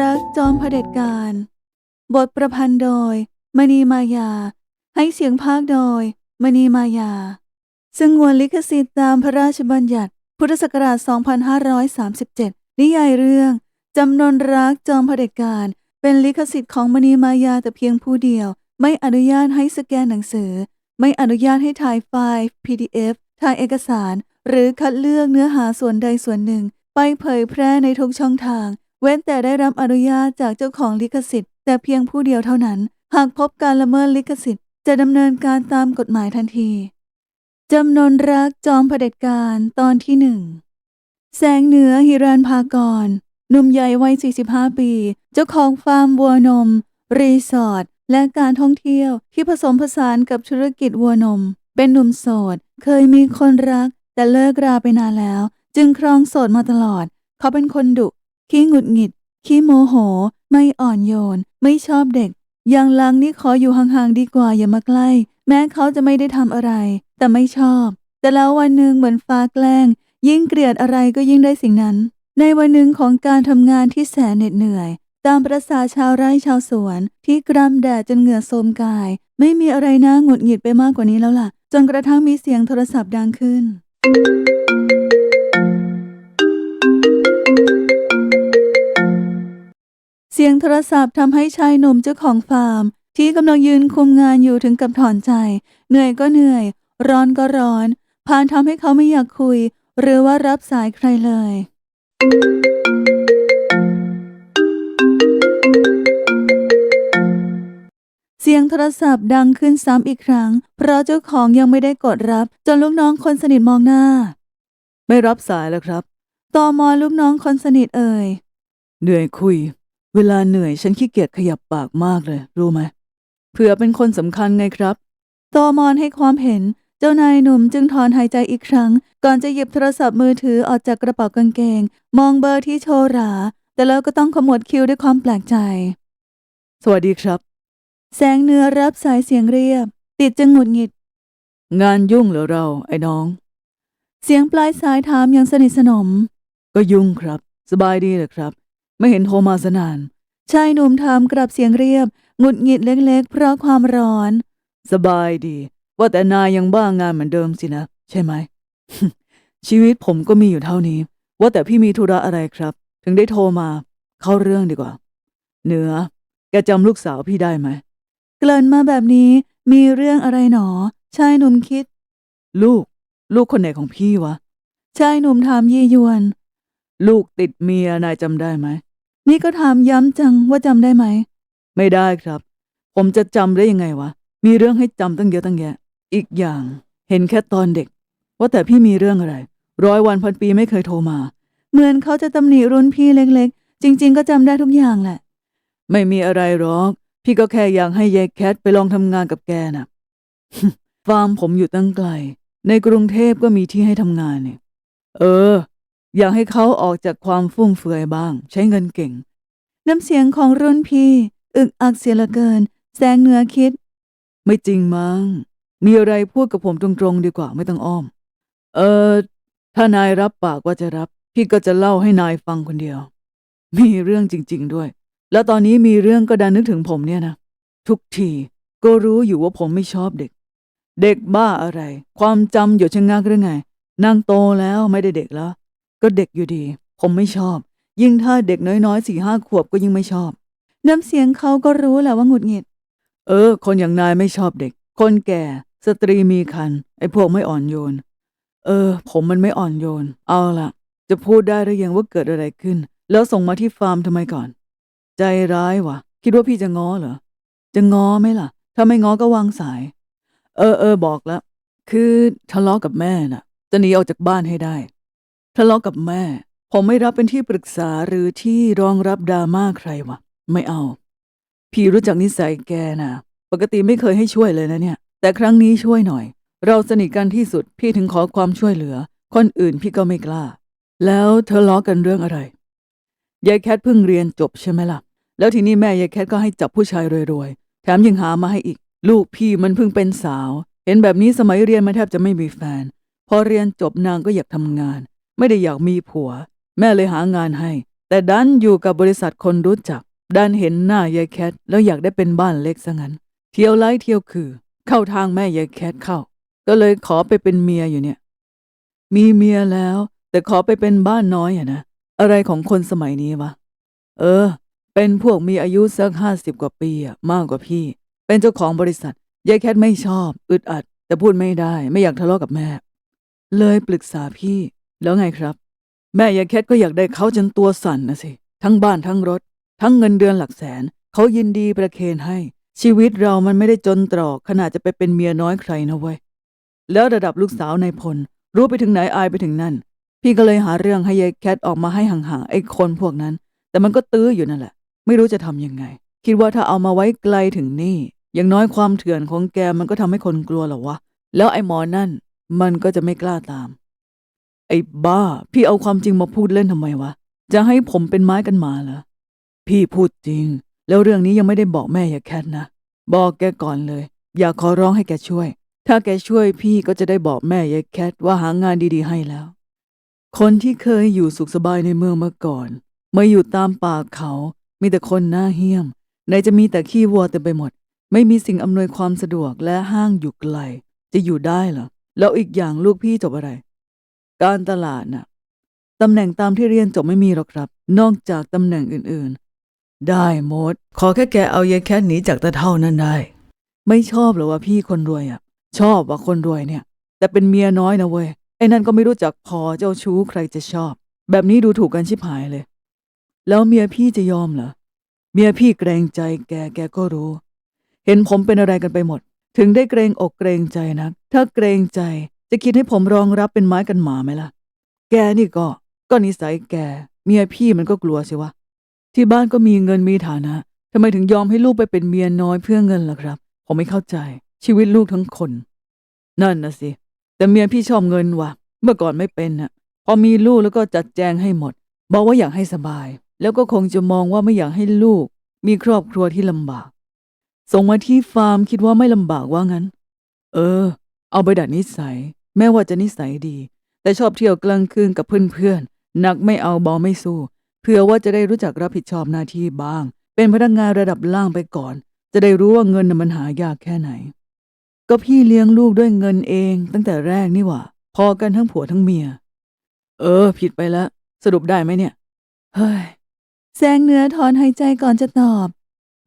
รักจอมเผด็จการ บทประพันธ์โดย มณีมายา ให้เสียงภาคโดย มณีมายาซึ่งงวนลิขสิทธิ์ตามพระราชบัญญัติ พุทธศักราช 2537 นิยายเรื่อง จำนนรักจอมเผด็จการ เป็นลิขสิทธิ์ของมณีมายาแต่เพียงผู้เดียว ไม่อนุญาตให้สแกนหนังสือ ไม่อนุญาตให้ถ่ายไฟล์ PDF ถ่ายเอกสาร หรือคัดเลือกเนื้อหาส่วนใดส่วนหนึ่ง ไปเผยแพร่ในทุกช่องทาง เว้นแต่ได้รับอนุญาตจากเจ้าของลิขสิทธิ์ แต่เพียงผู้เดียวเท่านั้น หากพบการละเมิดลิขสิทธิ์ จะดำเนินการตามกฎหมายทันทีจำนนรักจอมเผด็จการตอนที่หนึ่งแสงเหนือฮิรันพากรหนุ่มใหญ่วัย 45 ปี เจ้าของฟาร์มวัวนม รีสอร์ทและการท่องเที่ยวที่ผสมผสานกับธุรกิจวัวนม เป็นหนุ่มโสด เคยมีคนรัก แต่เลิกราไปนานแล้ว จึงครองโสดมาตลอด เขาเป็นคนดุ ขี้หงุดหงิด ขี้โมโห ไม่อ่อนโยน ไม่ชอบเด็ก อย่างลังนี่ขออยู่ห่างๆดีกว่าอย่ามาใกล้ แม้เขาจะไม่ได้ทำอะไร แต่ไม่ชอบ แต่แล้ววันหนึ่งเหมือนฟ้าแกล้ง ยิ่งเกลียดอะไรก็ยิ่งได้สิ่งนั้น ในวันหนึ่งของการทำงานที่แสนเหน็ดเหนื่อย ตามประษาชาวไร่ชาวสวน ที่กรำแดดจนเหงื่อโทมกาย ไม่มีอะไรน่าหงุดหงิดไปมากกว่านี้แล้วล่ะ จนกระทั่งมีเสียงโทรศัพท์ดังขึ้น เสียงโทรศัพท์ทำให้ชายหนุ่มเจ้าของฟาร์ม ที่กำลังยืนคุมงานอยู่ถึงกับถอนใจ เหนื่อยก็เหนื่อย ร้อนก็ร้อนพานทำให้เขาไม่อยากคุย หรือว่ารับสายใครเลย เสียงโทรศัพท์ดังขึ้นซ้ำอีกครั้ง เพราะเจ้าของยังไม่ได้กดรับ จนลูกน้องคนสนิทมองหน้า ไม่รับสายแล้วครับ ต่อมอลูกน้องคนสนิทเอ่ย เหนื่อยคุย เวลาเหนื่อยฉันขี้เกียจขยับปากมากเลย รู้ไหมเผื่อเป็นคนสำคัญไงครับ ตอมอนให้ความเห็น เจ้านายหนุ่มจึงถอนหายใจอีกครั้ง ก่อนจะหยิบโทรศัพท์มือถือออกจากกระเป๋ากางเกง มองเบอร์ที่โชว์หรา แต่แล้วก็ต้องขมวดคิ้วด้วยความแปลกใจ สวัสดีครับ แสงเนื้อรับสายเสียงเรียบ ติดจึงหงุดหงิด งานยุ่งเหรอเราไอ้น้อง เสียงปลายสายถามอย่างสนิทสนม ก็ยุ่งครับ สบายดีเหรอครับ ไม่เห็นโทรมาสนาน ชายหนุ่มถามกลับเสียงเรียบหงุดหงิดเล็กๆ เพราะความร้อน สบายดี ว่าแต่นายยังบ้างงานเหมือนเดิมสินะ ใช่ไหม ชีวิตผมก็มีอยู่เท่านี้ ว่าแต่พี่มีธุระอะไรครับ ถึงได้โทรมา เข้าเรื่องดีกว่า เหนือ แกจำลูกสาวพี่ได้ไหม เกริ่นมาแบบนี้มีเรื่องอะไรหนอ ชายหนุ่มคิด ลูก ลูกคนไหนของพี่วะ ชายหนุ่มถามยี่ยวน ลูกติดเมียนายจำได้ไหม นี่ก็ถามย้ำจังว่าจำได้ไหม ไม่ได้ครับ ผมจะจำได้ยังไงวะ มีเรื่องให้จำตั้งเยอะตั้งแยะ อีกอย่าง เห็นแค่ตอนเด็ก ว่าแต่พี่มีเรื่องอะไร ร้อยวันพันปีไม่เคยโทรมา เหมือนเขาจะตำหนิรุ่นพี่เล็กๆ จริง ๆ ก็จำได้ทุกอย่างแหละ ไม่มีอะไรหรอก พี่ก็แค่อยากให้ยายแคทไปลองทำงานกับแกน่ะฟาร์มผมอยู่ตั้งไกล ในกรุงเทพก็มีที่ให้ทำงานเนี่ย เออ อยากให้เขาออกจากความฟุ่มเฟือยบ้าง ใช้เงินเก่ง น้ำเสียงของรุ่นพี่ อึกอักเสียเหลือเกิน แสงเหนือคิด ไม่จริงมั้ง มีอะไรพูดกับผมตรงๆ ดีกว่าไม่ต้องอ้อม เออ ถ้านายรับปากว่าจะรับ พี่ก็จะเล่าให้นายฟังคนเดียว มีเรื่องจริง ๆด้วย แล้วตอนนี้มีเรื่องก็ดันนึกถึงผมเนี่ยนะทุกทีก็รู้อยู่ว่าผมไม่ชอบเด็ก เด็กบ้าอะไร ความจำหยดชะงักหรือไงนางโตแล้วไม่ได้เด็กแล้ว ก็เด็กอยู่ดี ผมไม่ชอบ ยิ่งถ้าเด็กน้อยๆสี่ห้าขวบก็ยิ่งไม่ชอบ น้ำเสียงเขาก็รู้แหละว่าหงุดหงิด เออ คนอย่างนายไม่ชอบเด็ก คนแก่ สตรีมีคัน ไอ้พวกไม่อ่อนโยน เออ ผมมันไม่อ่อนโยน เอาล่ะ จะพูดได้หรือยังว่าเกิดอะไรขึ้น แล้วส่งมาที่ฟาร์มทำไมก่อน ใจร้ายวะคิดว่าพี่จะง้อเหรอ จะง้อไหมล่ะ ถ้าไม่ง้อก็วางสาย เออเออบอกแล้ว คือทะเลาะกับแม่น่ะ จะหนีออกจากบ้านให้ได้ ทะเลาะกับแม่ ผมไม่รับเป็นที่ปรึกษาหรือที่รองรับดราม่าใครวะไม่เอา พี่รู้จักนิสัยแกนะปกติไม่เคยให้ช่วยเลยนะเนี่ย แต่ครั้งนี้ช่วยหน่อย เราสนิทกันที่สุดพี่ถึงขอความช่วยเหลือ คนอื่นพี่ก็ไม่กล้า แล้วเธอล้อกันเรื่องอะไรยายแคทเพิ่งเรียนจบใช่ไหมล่ะ แล้วทีนี้แม่ยายแคทก็ให้จับผู้ชายรวยๆแถมยังหามาให้อีก ลูกพี่มันเพิ่งเป็นสาว เห็นแบบนี้สมัยเรียนมาแทบจะไม่มีแฟน พอเรียนจบนางก็อยากทำงาน ไม่ได้อยากมีผัว แม่เลยหางานให้ แต่ดันอยู่กับบริษัทคนรู้จัก ดันเห็นหน้ายายแคทแล้วอยากได้เป็นบ้านเล็กซะงั้น เที่ยวไล่เที่ยวคือ เข้าทางแม่ยายแคทเข้า ก็เลยขอไปเป็นเมียอยู่เนี่ย มีเมียแล้ว แต่ขอไปเป็นบ้านน้อยอะนะอะไรของคนสมัยนี้วะเออ เป็นพวกมีอายุสักห้าสิบกว่าปีอะมากกว่าพี่ เป็นเจ้าของบริษัทยายแคทไม่ชอบ อึดอัด แต่พูดไม่ได้ ไม่อยากทะเลาะกับแม่ เลยปรึกษาพี่ แล้วไงครับ แม่ยายแคทก็อยากได้เขาจนตัวสั่นนะสิ ทั้งบ้านทั้งรถ ทั้งเงินเดือนหลักแสน เขายินดีประเคนให้ ชีวิตเรามันไม่ได้จนตรอกขนาดจะไปเป็นเมียน้อยใครนะเว้ยแล้วระดับลูกสาวนายพล รู้ไปถึงไหนอายไปถึงนั่น พี่ก็เลยหาเรื่องให้ยายแคทออกมาให้ห่างๆไอ้คนพวกนั้น แต่มันก็ตื้ออยู่นั่นแหละ ไม่รู้จะทำยังไง คิดว่าถ้าเอามาไว้ไกลถึงนี่อย่างน้อยความเถื่อนของแกมันก็ทำให้คนกลัวหรอวะแล้วไอ้หมอนั่น มันก็จะไม่กล้าตาม ไอ้บ้า พี่เอาความจริงมาพูดเล่นทำไมวะ จะให้ผมเป็นไม้กันมาเหรอ พี่พูดจริง แล้วเรื่องนี้ยังไม่ได้บอกแม่อย่าแคทนะ บอกแกก่อนเลย อยากขอร้องให้แกช่วย ถ้าแกช่วยพี่ก็จะได้บอกแม่ยายแคทว่าหางานดีๆให้แล้ว คนที่เคยอยู่สุขสบายในเมืองมาก่อน มาอยู่ตามป่าเขา มีแต่คนหน้าเหี้ยมไหนจะมีแต่ขี้วัวเต็มไปหมด ไม่มีสิ่งอำนวยความสะดวกและห้างอยู่ไกล จะอยู่ได้เหรอ แล้วอีกอย่างลูกพี่จบอะไร การตลาดน่ะตำแหน่งตามที่เรียนจบไม่มีหรอกครับ นอกจากตำแหน่งอื่นๆ ได้หมด ขอแค่แกเอายายแคทหนีจากตาเท่านั้นได้ ไม่ชอบหรอว่าพี่คนรวยอะ ชอบว่าคนรวยเนี่ย แต่เป็นเมียน้อยนะเว้ยไอ้นั่นก็ไม่รู้จักพอเจ้าชู้ใครจะชอบ แบบนี้ดูถูกกันชิบหายเลย แล้วเมียพี่จะยอมเหรอเมียพี่เกรงใจแกแกก็รู้ เห็นผมเป็นอะไรกันไปหมด ถึงได้เกรงอกเกรงใจนัก ถ้าเกรงใจ จะคิดให้ผมรองรับเป็นไม้กันหมาไหมล่ะ แกนี่ก็ ก็นิสัยแก เมียพี่มันก็กลัวสิวะ ที่บ้านก็มีเงินมีฐานะทำไมถึงยอมให้ลูกไปเป็นเมียน้อยเพื่อเงินล่ะครับ ผมไม่เข้าใจ ชีวิตลูกทั้งคน นั่นนะสิ แต่เมียพี่ชอบเงินว่ะ เมื่อก่อนไม่เป็นน่ะพอมีลูกแล้วก็จัดแจงให้หมด บอกว่าอยากให้สบาย แล้วก็คงจะมองว่าไม่อยากให้ลูก มีครอบครัวที่ลำบาก ส่งมาที่ฟาร์มคิดว่าไม่ลำบากว่างั้น เออ เอาไปดัดนิสัย แม้ว่าจะนิสัยดี แต่ชอบเที่ยวกลางคืนกับเพื่อนๆหนักไม่เอาเบาไม่สู้เพื่อว่าจะได้รู้จักรับผิดชอบหน้าที่บ้าง เป็นพนักงานระดับล่างไปก่อน จะได้รู้ว่าเงินมันหายากแค่ไหน ก็พี่เลี้ยงลูกด้วยเงินเองตั้งแต่แรกนี่หว่า พอกันทั้งผัวทั้งเมีย เออ ผิดไปแล้วสรุปได้ไหมเนี่ย เฮ้ยแสงเหนือถอนหายใจก่อนจะตอบ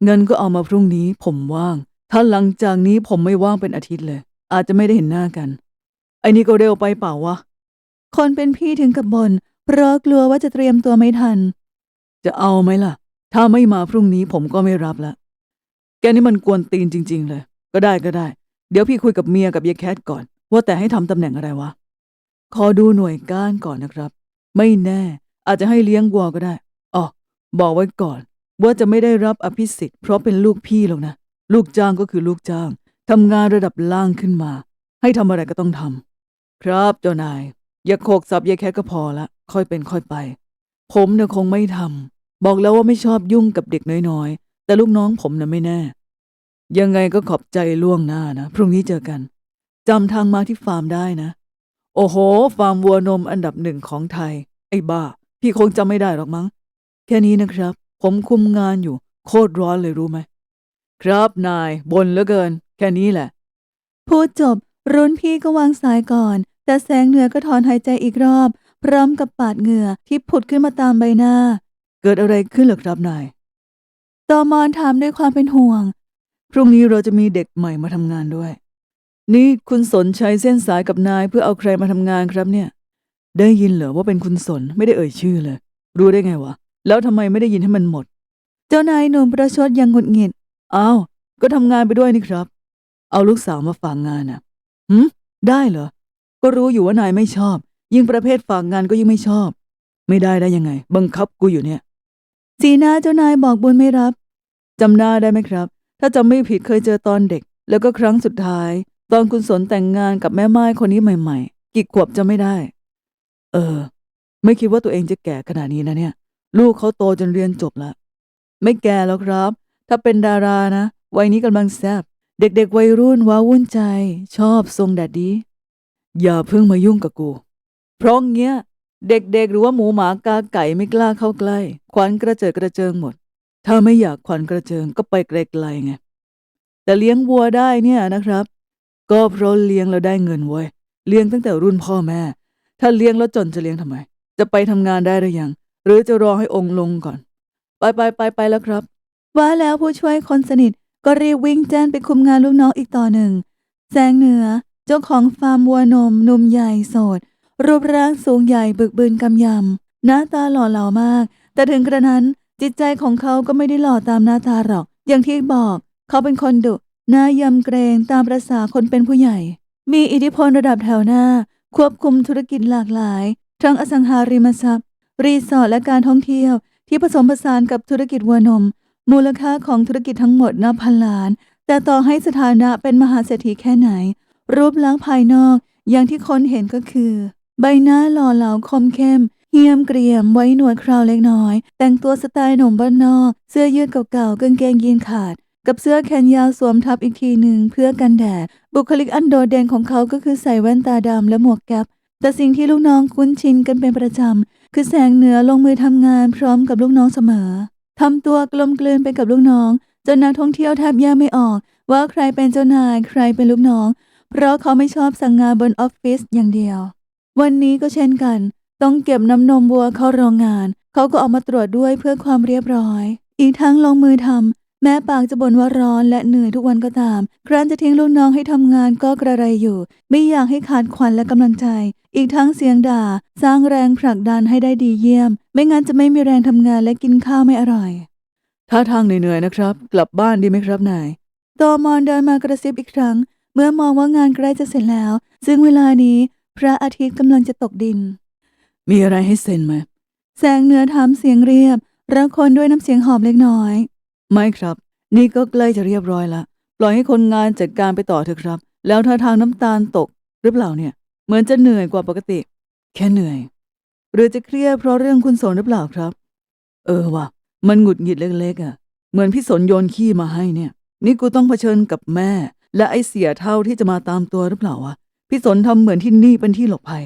เงินก็เอามาพรุ่งนี้ผมว่าง ถ้าหลังจากนี้ผมไม่ว่างเป็นอาทิตย์เลย อาจจะไม่ได้เห็นหน้ากัน ไอ้นี่ก็เร็วไปเปล่าวะ คนเป็นพี่ถึงกับบน่นเพราะกลัวว่าจะเตรียมตัวไม่ทัน จะเอาไหมล่ะ ถ้าไม่มาพรุ่งนี้ผมก็ไม่รับละ แกนี่มันกวนตีนจริง ๆ เลย ก็ได้ก็ได้ เดี๋ยวพี่คุยกับเมียกับยายแคทก่อน ว่าแต่ให้ทำตำแหน่งอะไรวะ ขอดูหน่วยก้านก่อนนะครับ ไม่แน่ อาจจะให้เลี้ยงวัวก็ได้อ๋อบอกไว้ก่อน ว่าจะไม่ได้รับอภิสิทธิ์เพราะเป็นลูกพี่หรอกนะ ลูกจ้างก็คือลูกจ้าง ทำงานระดับล่างขึ้นมา ให้ทำอะไรก็ต้องทำครับเจ้านาย อย่าโขกสับยาแคทก็พอละ ค่อยเป็นค่อยไป ผมเนี่ยคงไม่ทำบอกแล้วว่าไม่ชอบยุ่งกับเด็กน้อยๆ แต่ลูกน้องผมน่ะไม่แน่ ยังไงก็ขอบใจล่วงหน้านะ พรุ่งนี้เจอกันจำทางมาที่ฟาร์มได้นะ โอ้โห ฟาร์มวัวนมอันดับหนึ่งของไทย ไอ้บ้า พี่คงจำไม่ได้หรอกมั้ง แค่นี้นะครับ ผมคุมงานอยู่ โคตรร้อนเลยรู้ไหม ครับนายบนเหลือเกิน แค่นี้แหละ พูดจบ รุ่นพี่ก็วางสายก่อน แต่แสงเหนือก็ถอนหายใจอีกรอบ พร้อมกับปาดเหงื่อที่ผุดขึ้นมาตามใบหน้า เกิดอะไรขึ้นเหรอครับนายตอมอนถามด้วยความเป็นห่วง พรุ่งนี้เราจะมีเด็กใหม่มาทำงานด้วย นี่คุณสนใช้เส้นสายกับนายเพื่อเอาใครมาทำงานครับเนี่ย ได้ยินเหรอว่าเป็นคุณสนไม่ได้เอ่ยชื่อเลย รู้ได้ไงวะ แล้วทำไมไม่ได้ยินให้มันหมด เจ้านายหนุ่มประชดอยังหงุดหงิดอ้าวก็ทำงานไปด้วยนี่ครับ เอาลูกสาวมาฝากงานน่ะหืมได้เหรอ ก็รู้อยู่ว่านายไม่ชอบ ยิ่งประเภทฝากงานก็ยิ่งไม่ชอบ ไม่ได้ได้ยังไง บังคับกูอยู่เนี่ย สีหน้าเจ้านายบอกบุญไม่รับจำหน้าได้ไหมครับ ถ้าจำไม่ผิดเคยเจอตอนเด็ก แล้วก็ครั้งสุดท้าย ตอนคุณสนแต่งงานกับแม่ไม้คนนี้ใหม่ๆ กี่ขวบจะไม่ได้ เออ ไม่คิดว่าตัวเองจะแก่ขนาดนี้นะเนี่ย ลูกเขาโตจนเรียนจบแล้วไม่แก่แล้วครับ ถ้าเป็นดารานะวัยนี้กำลังแซบ เด็กๆวัยรุ่นว้าวุ่นใจ ชอบทรงแดดดีอย่าเพิ่งมายุ่งกับกู เพราะเงี้ย เด็กๆหรือว่าหมูหมากาไก่ไม่กล้าเข้าใกล้ ขวัญกระเจิดกระเจิงหมด ถ้าไม่อยากขวัญกระเจิงก็ไปไกลๆไงแต่เลี้ยงวัวได้เนี่ยนะครับ ก็เพราะเลี้ยงแล้วได้เงินเว้ยเลี้ยงตั้งแต่รุ่นพ่อแม่ ถ้าเลี้ยงแล้วจนจะเลี้ยงทำไม จะไปทำงานได้หรือยัง หรือจะรอให้องค์ลงก่อน ไปไปไปไปแล้วครับ ว่าแล้วผู้ช่วยคนสนิท ก็รีบวิ่งแจ้นไปคุมงานลูกน้องอีกต่อหนึ่ง แสงเหนือเจ้าของฟาร์มวัวนมหนุ่มใหญ่โสด รูปร่างสูงใหญ่บึกบืนกำยำหน้าตาหล่อเหลามาก แต่ถึงกระนั้นจิตใจของเขาก็ไม่ได้หล่อตามหน้าตาหรอก อย่างที่บอก เขาเป็นคนดุหน้ายำเกรงตามประษาคนเป็นผู้ใหญ่ มีอิทธิพลระดับแถวหน้า ควบคุมธุรกิจหลากหลาย ทั้งอสังหาริมทรัพย์ รีสอร์ทและการท่องเที่ยว ที่ผสมผสานกับธุรกิจวัวนม มูลค่าของธุรกิจทั้งหมดนับพันล้าน แต่ต่อให้สถานะเป็นมหาเศรษฐีแค่ไหน รูปลักษณ์ภายนอกอย่างที่คนเห็นก็คือ ใบหน้าหล่อเหลาคมเข้ม เหี่ยมเกรียมไว้หนวดคราวเล็กน้อย แต่งตัวสไตล์หนุ่มบ้านนอก เสื้อยืดเก่าๆกางเกงยีนขาด กับเสื้อแขนยาวสวมทับอีกทีหนึ่งเพื่อกันแดด บุคลิกอันโดดเด่นของเขาก็คือใส่แว่นตาดำและหมวกแก๊ปแต่สิ่งที่ลูกน้องคุ้นชินกันเป็นประจำคือแสงเหนือลงมือทำงานพร้อมกับลูกน้องเสมอ ทำตัวกลมกลืนไปกับลูกน้อง จนนักท่องเที่ยวแทบแยกไม่ออก ว่าใครเป็นเจ้านายใครเป็นลูกน้อง เพราะเขาไม่ชอบสั่งงานบนออฟฟิศอย่างเดียว วันนี้ก็เช่นกัน ต้องเก็บน้ำนมวัวเข้าโรงงาน เขาก็ออกมาตรวจด้วยเพื่อความเรียบร้อย อีกทั้งลงมือทำ แม้ปากจะบ่นว่าร้อนและเหนื่อยทุกวันก็ตาม ครั้นจะทิ้งลูกน้องให้ทำงานก็กระไรอยู่ ไม่อยากให้ขาดขวัญและกำลังใจ อีกทั้งเสียงด่า สร้างแรงผลักดันให้ได้ดีเยี่ยม ไม่งั้นจะไม่มีแรงทำงานและกินข้าวไม่อร่อยท่าทางเหนื่อยๆนะครับ กลับบ้านดีไหมครับนาย ตอมอนเดินมากระซิบอีกครั้ง เมื่อมองว่างานใกล้จะเสร็จแล้ว ซึ่งเวลานี้ พระอาทิตย์กำลังจะตกดิน มีอะไรให้เซ็นไหมแสงเหนือถามเสียงเรียบระคนด้วยน้ำเสียงหอบเล็กน้อย ไม่ครับ นี่ก็ใกล้จะเรียบร้อยละปล่อยให้คนงานจัดการไปต่อเถอะครับ แล้วท่าทางน้ำตาลตก หรือเปล่าเนี่ย เหมือนจะเหนื่อยกว่าปกติ แค่เหนื่อย หรือจะเครียดเพราะเรื่องคุณสนหรือเปล่าครับ เออว่ะ มันหงุดหงิดเล็กๆอะ เหมือนพี่สนโยนขี้มาให้เนี่ย นี่กูต้องเผชิญกับแม่ และไอเสียเท่าที่จะมาตามตัวหรือเปล่าวะพี่สนทำเหมือนที่นี่เป็นที่หลบภัย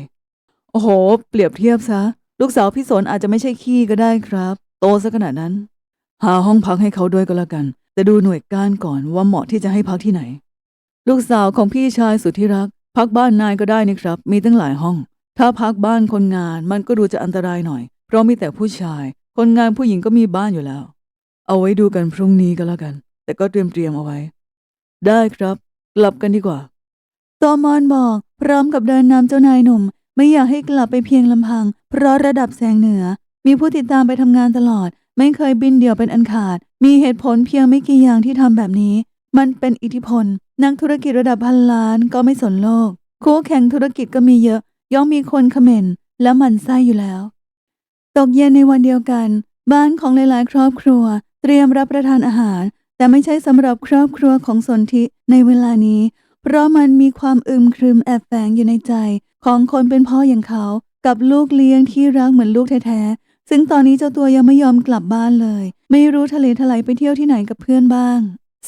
โอ้โห เปรียบเทียบซะ ลูกสาวพี่สนอาจจะไม่ใช่ขี้ก็ได้ครับ โตซะขนาดนั้น หาห้องพักให้เขาด้วยก็แล้วกัน แต่ดูหน่วยก้านก่อนว่าเหมาะที่จะให้พักที่ไหน ลูกสาวของพี่ชายสุดที่รัก พักบ้านนายก็ได้นี่ครับ มีตั้งหลายห้อง ถ้าพักบ้านคนงานมันก็ดูจะอันตรายหน่อย เพราะมีแต่ผู้ชาย คนงานผู้หญิงก็มีบ้านอยู่แล้ว เอาไว้ดูกันพรุ่งนี้ก็แล้วกัน แต่ก็เตรียมเตรียมเอาไว้ ได้ครับ กลับกันดีกว่าตอมอนบอก พร้อมกับเดินนำเจ้านายหนุ่ม ไม่อยากให้กลับไปเพียงลำพัง เพราะระดับแสงเหนือ มีผู้ติดตามไปทำงานตลอด ไม่เคยบินเดี่ยวเป็นอันขาด มีเหตุผลเพียงไม่กี่อย่างที่ทำแบบนี้ มันเป็นอิทธิพล นักธุรกิจระดับพันล้านก็ไม่สนโลก คู่แข่งธุรกิจก็มีเยอะ ย่อมมีคนเขม่น และมันไส้อยู่แล้ว ตกเย็นในวันเดียวกัน บ้านของหลายๆ ครอบครัว เตรียมรับประทานอาหาร แต่ไม่ใช่สำหรับครอบครัวของสนธิในเวลานี้ เพราะมันมีความอึมครึมแอบแฝงอยู่ในใจ ของคนเป็นพ่ออย่างเขา กับลูกเลี้ยงที่รักเหมือนลูกแท้ๆ ซึ่งตอนนี้เจ้าตัวยังไม่ยอมกลับบ้านเลย ไม่รู้ทะเลทลายไปเที่ยวที่ไหนกับเพื่อนบ้าง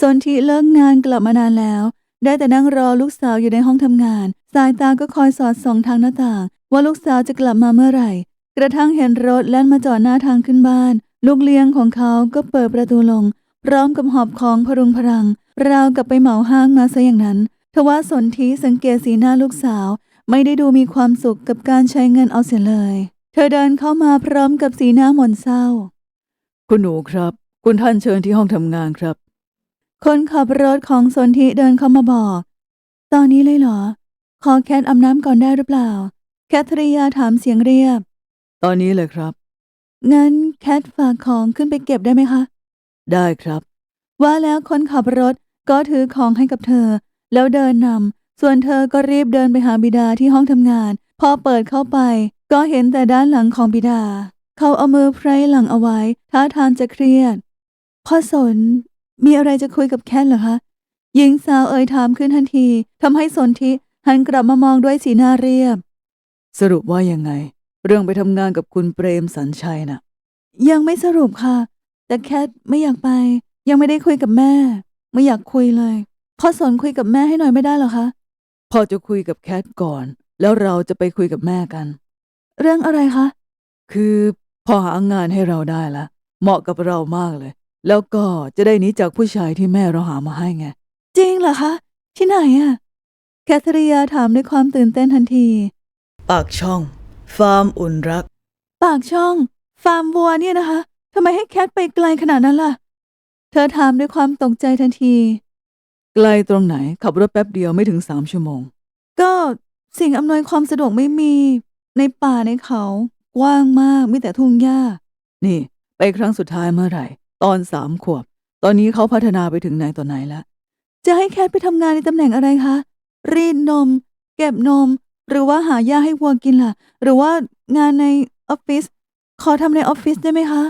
สนธิเลิกงานกลับมานานแล้ว ได้แต่นั่งรอลูกสาวอยู่ในห้องทำงาน สายตาก็คอยสอดส่องทางหน้าต่าง ว่าลูกสาวจะกลับมาเมื่อไหร่ กระทั่งเห็นรถแล่นมาจอดหน้าทางขึ้นบ้าน ลูกเลี้ยงของเขาก็เปิดประตูลง พร้อมกับหอบของพรุงพรัง ราวกับไปเหมาห้างมาซะอย่างนั้นทว่าสนธิสังเกตสีหน้าลูกสาว ไม่ได้ดูมีความสุขกับการใช้เงินเอาเสียเลย เธอเดินเข้ามาพร้อมกับสีหน้าหม่นเศร้า คุณหนูครับ คุณท่านเชิญที่ห้องทำงานครับ คนขับรถของสนธิเดินเข้ามาบอก ตอนนี้เลยเหรอ ขอแคทอาบน้ำก่อนได้หรือเปล่า แคทริยาถามเสียงเรียบ ตอนนี้เลยครับ งั้นแคทฝากของขึ้นไปเก็บได้ไหมคะ ได้ครับ ว่าแล้วคนขับรถก็ถือของให้กับเธอ แล้วเดินนำส่วนเธอก็รีบเดินไปหาบิดาที่ห้องทำงาน พอเปิดเข้าไป ก็เห็นแต่ด้านหลังของบิดา เขาเอามือไพร่หลังเอาไว้ ท่าทางจะเครียด พ่อสน มีอะไรจะคุยกับแคทเหรอคะหญิงสาวเอ่ยถามขึ้นทันทีทำให้สนธิหันกลับมามองด้วยสีหน้าเรียบ สรุปว่ายังไง เรื่องไปทำงานกับคุณเปรมสัญชัยน่ะ ยังไม่สรุปค่ะ แต่แคทไม่อยากไป ยังไม่ได้คุยกับแม่ ไม่อยากคุยเลย พ่อสนคุยกับแม่ให้หน่อยไม่ได้เหรอคะพ่อจะคุยกับแคทก่อน แล้วเราจะไปคุยกับแม่กัน เรื่องอะไรคะ คือพอหางานให้เราได้ละเหมาะกับเรามากเลย แล้วก็จะได้หนีจากผู้ชายที่แม่เราหามาให้ไง จริงเหรอคะ ที่ไหนอะแคทริยาถามด้วยความตื่นเต้นทันที ปากช่อง ฟาร์มอุ่นรัก ปากช่อง ฟาร์มวัวเนี่ยนะคะทำไมให้แคทไปไกลขนาดนั้นล่ะ เธอถามด้วยความตกใจทันที ไกลตรงไหนขับรถแป๊บเดียวไม่ถึงสามชั่วโมง ก็สิ่งอำนวยความสะดวกไม่มี ในป่าในเขากว้างมากมีแต่ทุ่งหญ้า นี่ ไปครั้งสุดท้ายเมื่อไหร่ ตอนสามขวบ ตอนนี้เขาพัฒนาไปถึงไหนต่อไหนแล้วจะให้แคทไปทำงานในตำแหน่งอะไรคะ รีดนม เก็บนม หรือว่าหาหญ้าให้วัวกินล่ะ หรือว่างานในออฟฟิศขอทำในออฟฟิศได้ไหมคะ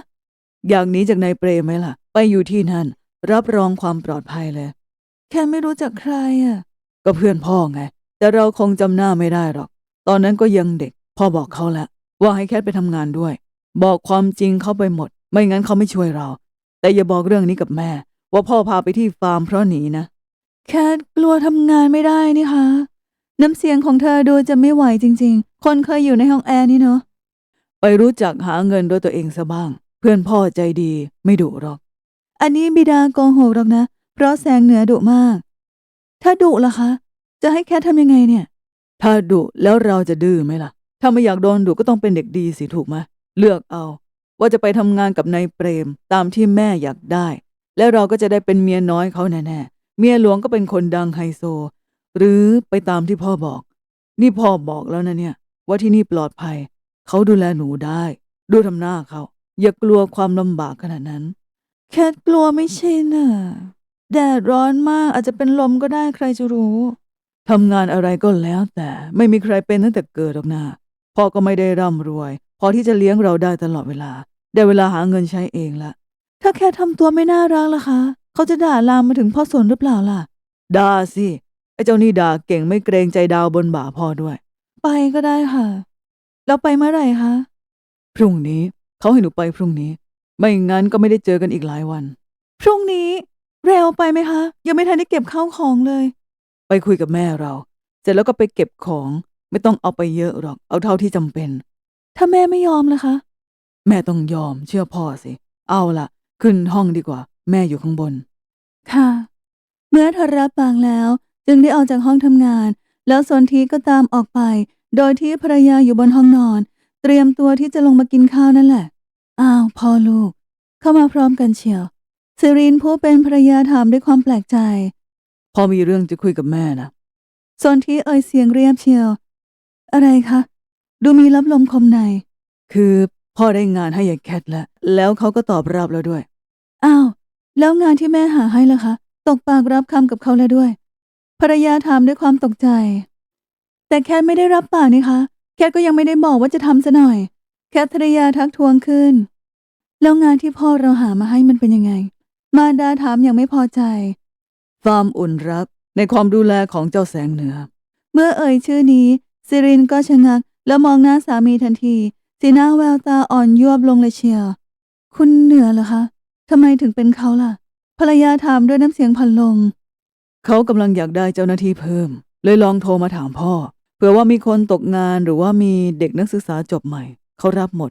อย่างนี้จากนายเปรมไหมล่ะ ไปอยู่ที่นั่น รับรองความปลอดภัยเลย แค่ไม่รู้จักใครอะ ก็เพื่อนพ่อไง แต่เราคงจำหน้าไม่ได้หรอก ตอนนั้นก็ยังเด็ก พ่อบอกเขาแล้วว่าให้แคทไปทำงานด้วย บอกความจริงเขาไปหมด ไม่งั้นเขาไม่ช่วยเรา แต่อย่าบอกเรื่องนี้กับแม่ ว่าพ่อพาไปที่ฟาร์มเพราะหนีนะ แคทกลัวทำงานไม่ได้นี่คะน้ำเสียงของเธอดูจะไม่ไหวจริง ๆ คนเคยอยู่ในห้องแอร์นี่เนาะไปรู้จักหาเงินด้วยตัวเองซะบ้าง เพื่อนพ่อใจดีไม่ดุหรอก อันนี้บิดาโกหกหรอกนะ เพราะแสงเหนือดุมาก ถ้าดุล่ะคะ จะให้แคททำยังไงเนี่ย ถ้าดุแล้วเราจะดื้อไหมล่ะ ถ้าไม่อยากโดนดุก็ต้องเป็นเด็กดีสิถูกไหมเลือกเอา ว่าจะไปทำงานกับนายเปรม ตามที่แม่อยากได้ แล้วเราก็จะได้เป็นเมียน้อยเขาแน่ๆเมียหลวงก็เป็นคนดังไฮโซ หรือไปตามที่พ่อบอก นี่พ่อบอกแล้วนะเนี่ย ว่าที่นี่ปลอดภัย เขาดูแลหนูได้ ดูทำหน้าเขา อย่ากลัวความลำบากขนาดนั้น แค่กลัวไม่ใช่น่ะแดดร้อนมากอาจจะเป็นลมก็ได้ใครจะรู้ทำงานอะไรก็แล้วแต่ไม่มีใครเป็นตั้งแต่เกิดหรอกนะ พ่อก็ไม่ได้ร่ำรวย พอที่จะเลี้ยงเราได้ตลอดเวลา ได้เวลาหาเงินใช้เองละ ถ้าแค่ทำตัวไม่น่ารักล่ะคะ เขาจะด่าลามมาถึงพ่อสนหรือเปล่าล่ะ ด่าสิ ไอ้เจ้านี่ด่าเก่งไม่เกรงใจดาวบนบ่าพ่อด้วย ไปก็ได้ค่ะแล้วไปเมื่อไหร่คะ พรุ่งนี้ เขาให้หนูไปพรุ่งนี้ ไม่งั้นก็ไม่ได้เจอกันอีกหลายวัน พรุ่งนี้ เร็วไปไหมคะ ยังไม่ทันได้เก็บข้าวของเลย ไปคุยกับแม่เรา เสร็จแล้วก็ไปเก็บของ ไม่ต้องเอาไปเยอะหรอก เอาเท่าที่จำเป็น ถ้าแม่ไม่ยอมล่ะคะ แม่ต้องยอมเชื่อพ่อสิ เอาล่ะขึ้นห้องดีกว่า แม่อยู่ข้างบน ค่ะ เมื่อเธอรับปากแล้ว จึงได้ออกจากห้องทำงาน แล้วสนทีก็ตามออกไป โดยที่ภรรยาอยู่บนห้องนอน เตรียมตัวที่จะลงมากินข้าวนั่นแหละ อ้าวพ่อลูก เข้ามาพร้อมกันเชียวซิรินผู้เป็นภรรยาถามด้วยความแปลกใจ พ่อมีเรื่องจะคุยกับแม่นะสนทีเอ่ยเสียงเรียบเชียว อะไรคะ ดูมีรับลมคมใน คือพ่อได้งานให้ยายแคทแล้ว แล้วเขาก็ตอบรับแล้วด้วย อ้าว แล้วงานที่แม่หาให้ล่ะคะ ตกปากรับคำกับเขาแล้วด้วย ภรรยาถามด้วยความตกใจ แต่แคทไม่ได้รับปากนี่คะ แคทก็ยังไม่ได้บอกว่าจะทำซะหน่อย แคทภรรยาทักทวงขึ้น แล้วงานที่พ่อเราหามาให้มันเป็นยังไง มารดาถามอย่างไม่พอใจ ฟาร์มอุ่นรักในความดูแลของเจ้าแสงเหนือ เมื่อเอ่ยชื่อนี้ ซิรินก็ชะงักแล้วมองหน้าสามีทันที สีหน้าแววตาอ่อนยวบลงเลยเชียวคุณเหนือเหรอคะทำไมถึงเป็นเขาล่ะ ภรรยาถามด้วยน้ำเสียงผ่อนลง เขากำลังอยากได้เจ้าหน้าที่เพิ่ม เลยลองโทรมาถามพ่อ เผื่อว่ามีคนตกงานหรือว่ามีเด็กนักศึกษาจบใหม่ เขารับหมด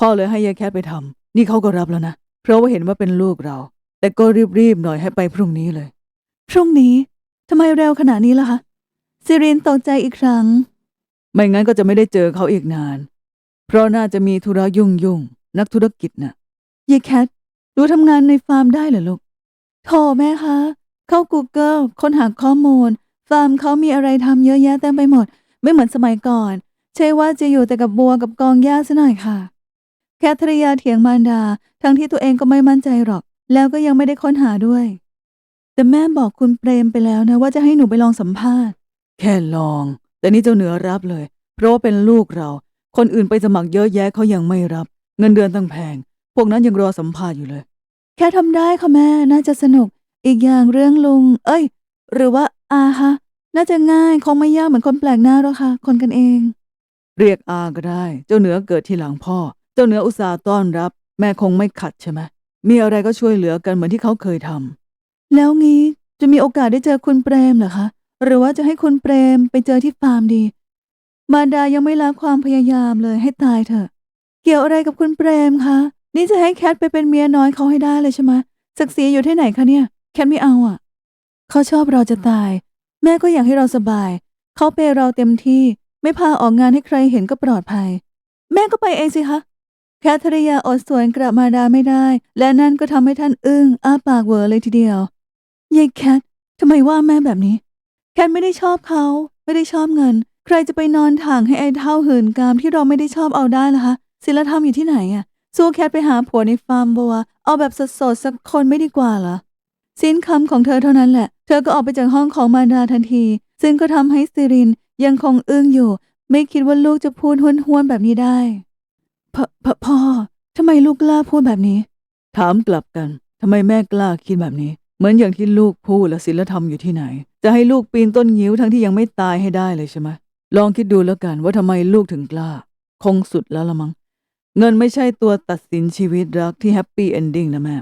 พ่อเลยให้ยายแคทไปทำนี่เขาก็รับแล้วนะ เพราะว่าเห็นว่าเป็นลูกเรา แต่ก็รีบๆหน่อยให้ไปพรุ่งนี้เลย พรุ่งนี้ทำไมเร็วขนาดนี้ล่ะคะซิรินตกใจอีกครั้ง ไม่งั้นก็จะไม่ได้เจอเขาอีกนาน เพราะน่าจะมีธุระยุ่งยุ่งนักธุรกิจน่ะยายแคทรู้ทำงานในฟาร์มได้เหรอลูกโถแม่คะเข้า Google ค้นหาข้อมูล ฟาร์มเขามีอะไรทำเยอะแยะเต็มไปหมด ไม่เหมือนสมัยก่อน ใช่ว่าจะอยู่แต่กับบัวกับกองหญ้าซะหน่อยค่ะ แคทริยาเถียงมารดา ทั้งที่ตัวเองก็ไม่มั่นใจหรอก แล้วก็ยังไม่ได้ค้นหาด้วย แต่แม่บอกคุณเปรมไปแล้วนะว่าจะให้หนูไปลองสัมภาษณ์ แค่ลอง แต่นี่เจ้าเหนือรับเลย เพราะว่าเป็นลูกเรา คนอื่นไปสมัครเยอะแยะเขายังไม่รับ เงินเดือนตั้งแพง พวกนั้นยังรอสัมภาษณ์อยู่เลย แค่ทำได้ค่ะแม่น่าจะสนุก อีกอย่างเรื่องลุง เอ้ย หรือว่าอาฮะน่าจะง่ายคงไม่ยากเหมือนคนแปลกหน้าหรอกค่ะ คนกันเอง เรียกอาก็ได้ เจ้าเหนือเกิดที่หลังพ่อ เจ้าเหนืออุตส่าห์ต้อนรับ แม่คงไม่ขัดใช่ไหมมีอะไรก็ช่วยเหลือกันเหมือนที่เขาเคยทำแล้วงี้จะมีโอกาสได้เจอคุณเปรมเหรอคะ หรือว่าจะให้คุณเปรมไปเจอที่ฟาร์มดี มารดายังไม่ละความพยายามเลยให้ตายเถอะ เกี่ยวอะไรกับคุณเปรมคะ นี่จะให้แคทไปเป็นเมียน้อยเขาให้ได้เลยใช่ไหมศักดิ์ศรีอยู่ที่ไหนคะเนี่ย แคทไม่เอาอะ เขาชอบเราจะตาย แม่ก็อยากให้เราสบาย เขาเปย์เราเต็มที่ ไม่พาออกงานให้ใครเห็นก็ปลอดภัย แม่ก็ไปเองสิคะ แคทริยาอดสวนกลับมาดาไม่ได้ และนั่นก็ทำให้ท่านอึ้งอ้าปากเวอเลยทีเดียวยายแคททำไมว่าแม่แบบนี้ แคทไม่ได้ชอบเขา ไม่ได้ชอบเงิน ใครจะไปนอนถ่างให้ไอ้เท่าหื่นกามที่เราไม่ได้ชอบเอาได้ล่ะคะศิลธรรมอยู่ที่ไหนอะสู้แคทไปหาผัวในฟาร์มบัว เอาแบบสดๆสักคนไม่ดีกว่าเหรอสิ้นคำของเธอเท่านั้นแหละ เธอก็ออกไปจากห้องของมารดาทันที ซึ่งก็ทำให้ซิรินยังคงอึ้งอยู่ ไม่คิดว่าลูกจะพูดห้วนๆแบบนี้ได้พพพ่อทำไมลูกกล้าพูดแบบนี้ ถามกลับกันทำไมแม่กล้าคิดแบบนี้ เหมือนอย่างที่ลูกพูดและศีลธรรมอยู่ที่ไหน จะให้ลูกปีนต้นงิ้วทั้งที่ยังไม่ตายให้ได้เลยใช่ไหมลองคิดดูแล้วกันว่าทำไมลูกถึงกล้า คงสุดแล้วละมั้งเงินไม่ใช่ตัวตัดสินชีวิตรักที่แฮปปี้เอนดิ้งนะแม่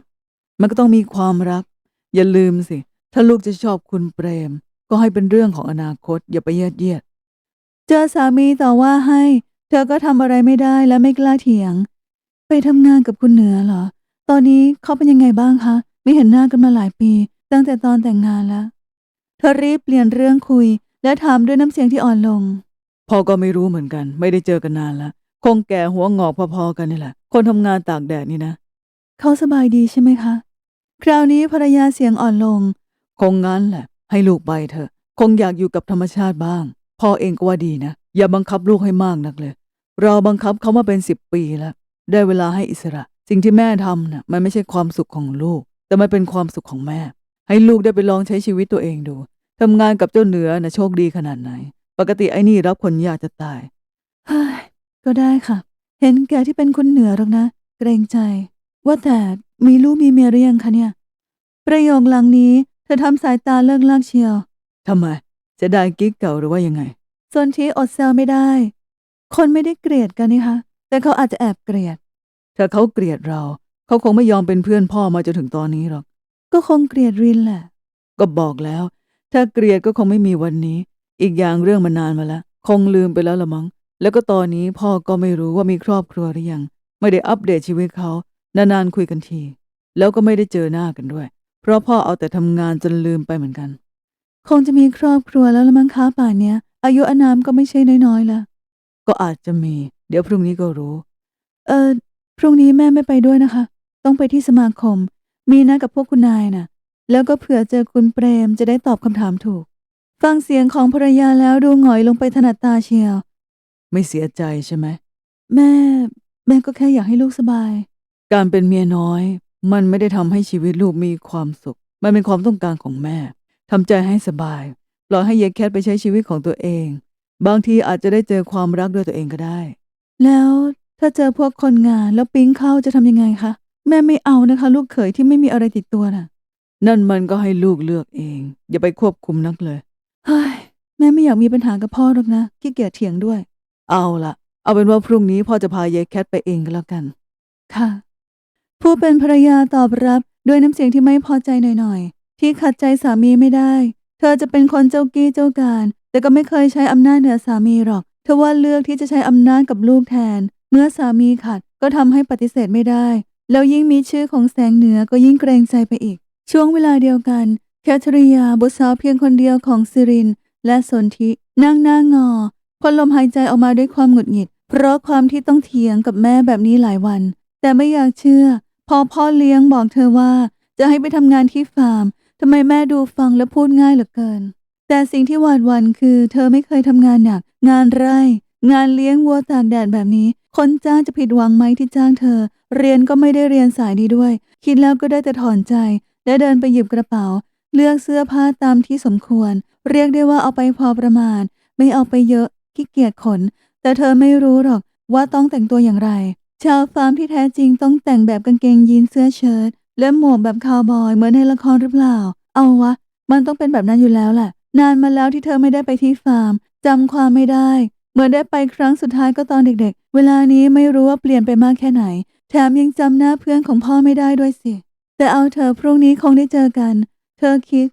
มันก็ต้องมีความรัก อย่าลืมสิ ถ้าลูกจะชอบคุณเปรม ก็ให้เป็นเรื่องของอนาคต อย่าไปเยียดเยียด เจอสามีต่อว่าให้ เธอก็ทำอะไรไม่ได้และไม่กล้าเถียง ไปทำงานกับคุณเหนือเหรอ ตอนนี้เขาเป็นยังไงบ้างคะ ไม่เห็นหน้ากันมาหลายปี ตั้งแต่ตอนแต่งงานแล้ว เธอรีบเปลี่ยนเรื่องคุย และถามด้วยน้ำเสียงที่อ่อนลง พ่อก็ไม่รู้เหมือนกัน ไม่ได้เจอกันนานแล้วคงแก่หัวงอกพอๆกันนี่แหละ คนทำงานตากแดดนี่นะ เขาสบายดีใช่ไหมคะ คราวนี้ภรรยาเสียงอ่อนลง คงงั้นแหละ ให้ลูกไปเถอะ คงอยากอยู่กับธรรมชาติบ้าง พ่อเองก็ว่าดีนะ อย่าบังคับลูกให้มากนักเลย เราบังคับเขามาเป็นสิบปีแล้ว ได้เวลาให้อิสระ สิ่งที่แม่ทำน่ะมันไม่ใช่ความสุขของลูก แต่มันเป็นความสุขของแม่ ให้ลูกได้ไปลองใช้ชีวิตตัวเองดูทำงานกับเจ้าเหนือน่ะโชคดีขนาดไหน ปกติไอ้นี่รับคนยากจะตายเฮ้ยก็ได้ค่ะ เห็นแกที่เป็นคนเหนือหรอกนะ เกรงใจ ว่าแต่มีลูกมีเมียหรือยังคะเนี่ย ประโยคหลังนี้เธอทำสายตาเลิกลากเชียวทำไมจะได้กิ๊กเก่าหรือว่ายังไงส่วนที่อดแซวไม่ได้ คนไม่ได้เกลียดกันนี่คะแต่เขาอาจจะแอบเกลียด ถ้าเขาเกลียดเรา เขาคงไม่ยอมเป็นเพื่อนพ่อมาจนถึงตอนนี้หรอก ก็คงเกลียดรินแหละ ก็บอกแล้ว ถ้าเกลียดก็คงไม่มีวันนี้ อีกอย่างเรื่องมันนานมาแล้ว คงลืมไปแล้วละมั้ง แล้วก็ตอนนี้พ่อก็ไม่รู้ว่ามีครอบครัวหรือยัง ไม่ได้อัปเดตชีวิตเขา นานๆคุยกันที แล้วก็ไม่ได้เจอหน้ากันด้วย เพราะพ่อเอาแต่ทำงานจนลืมไปเหมือนกัน คงจะมีครอบครัวแล้วละมั้งคะป่านเนี้ย อายุอานามก็ไม่ใช่น้อยๆละก็อาจจะมี เดี๋ยวพรุ่งนี้ก็รู้ เออพรุ่งนี้แม่ไม่ไปด้วยนะคะ ต้องไปที่สมาคม มีนัดกับพวกคุณนายน่ะ แล้วก็เผื่อเจอคุณเปรมจะได้ตอบคำถามถูก ฟังเสียงของภรรยาแล้วดูหงอยลงไปถนัดตาเชียว ไม่เสียใจใช่ไหม แม่ แม่ก็แค่อยากให้ลูกสบาย การเป็นเมียน้อย มันไม่ได้ทำให้ชีวิตลูกมีความสุข มันเป็นความต้องการของแม่ทำใจให้สบายปล่อยให้เยายแคทไปใช้ชีวิตของตัวเอง บางทีอาจจะได้เจอความรักด้วยตัวเองก็ได้ แล้วถ้าเจอพวกคนงานแล้วปิ๊งเข้าจะทำยังไงคะ แม่ไม่เอานะคะ ลูกเขยที่ไม่มีอะไรติดตัวน่ะ นั่นมันก็ให้ลูกเลือกเอง อย่าไปควบคุมนักเลยเฮ้ยแม่ไม่อยากมีปัญหากับพ่อหรอกนะขี้เกียจเถียงด้วย เอาละเอาเป็นว่าพรุ่งนี้พ่อจะพายายแคทไปเองก็แล้วกัน ค่ะ ผู้เป็นภรรยาตอบรับด้วยน้ำเสียงที่ไม่พอใจหน่อยๆ ที่ขัดใจสามีไม่ได้ เธอจะเป็นคนเจ้ากี้เจ้าการ แต่ก็ไม่เคยใช้อำนาจเหนือสามีหรอก เธอว่าเลือกที่จะใช้อำนาจกับลูกแทน เมื่อสามีขัดก็ทำให้ปฏิเสธไม่ได้ แล้วยิ่งมีชื่อของแสงเหนือก็ยิ่งเกรงใจไปอีก ช่วงเวลาเดียวกัน แคทริยาบุตรสาวเพียงคนเดียวของซิริน และสนธินั่งหน้างอพ่นลมหายใจออกมาด้วยความหงุดหงิด เพราะความที่ต้องเถียงกับแม่แบบนี้หลายวัน แต่ไม่อยากเชื่อ พอพ่อเลี้ยงบอกเธอว่า จะให้ไปทำงานที่ฟาร์มทำไมแม่ดูฟังและพูดง่ายเหลือเกิน แต่สิ่งที่หวาดหวันคือ เธอไม่เคยทำงานหนัก งานไร่ งานเลี้ยงวัวตากแดดแบบนี้ คนจ้างจะผิดหวังไหมที่จ้างเธอ เรียนก็ไม่ได้เรียนสายนี้ด้วย คิดแล้วก็ได้แต่ถอนใจ และเดินไปหยิบกระเป๋า เลือกเสื้อผ้าตามที่สมควร เรียกได้ว่าเอาไปพอประมาณ ไม่เอาไปเยอะขี้เกียจขน แต่เธอไม่รู้หรอกว่าต้องแต่งตัวอย่างไร ชาวฟาร์มที่แท้จริงต้องแต่งแบบกางเกงยีนเสื้อเชิ้ตและหมวกแบบคาวบอยเหมือนในละครหรือเปล่า เอาวะ มันต้องเป็นแบบนั้นอยู่แล้วแหละ นานมาแล้วที่เธอไม่ได้ไปที่ฟาร์มจำความไม่ได้ เมื่อได้ไปครั้งสุดท้ายก็ตอนเด็กๆ เวลานี้ไม่รู้ว่าเปลี่ยนไปมากแค่ไหน แถมยังจำหน้าเพื่อนของพ่อไม่ได้ด้วยสิ แต่เอาเธอพรุ่งนี้คงได้เจอกัน เธอคิด